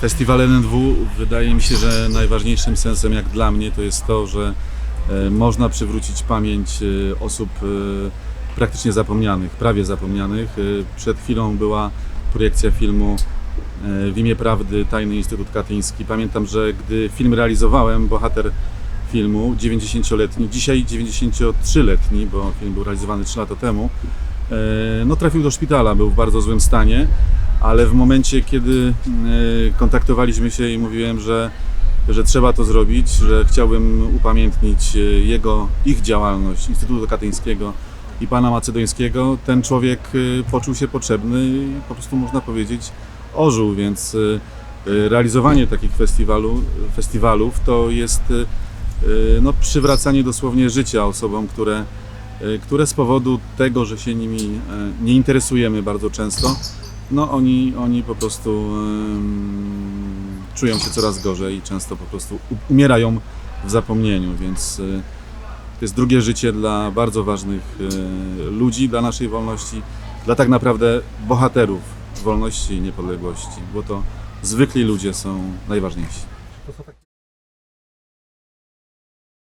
Festiwal NNW wydaje mi się, że najważniejszym sensem jak dla mnie to jest to, że e, można przywrócić pamięć e, osób e, praktycznie zapomnianych, prawie zapomnianych. Przed chwilą była projekcja filmu W imię prawdy Tajny Instytut Katyński. Pamiętam, że gdy film realizowałem, bohater filmu, 90-letni, dzisiaj 93-letni, bo film był realizowany 3 lata temu, no trafił do szpitala, był w bardzo złym stanie ale w momencie, kiedy e, kontaktowaliśmy się i mówiłem, że, że trzeba to zrobić, że chciałbym upamiętnić e, jego, ich działalność, Instytutu Katyńskiego i pana Macedońskiego, ten człowiek e, poczuł się potrzebny i po prostu można powiedzieć ożył, więc realizowanie takich festiwalu, festiwalów to jest no, przywracanie dosłownie życia osobom, które, które z powodu tego, że się nimi nie interesujemy bardzo często, no oni, oni po prostu czują się coraz gorzej i często po prostu umierają w zapomnieniu, więc y, to jest drugie życie dla bardzo ważnych y, ludzi, dla naszej wolności, dla tak naprawdę bohaterów wolności i niepodległości, bo to zwykli ludzie są najważniejsi. Tak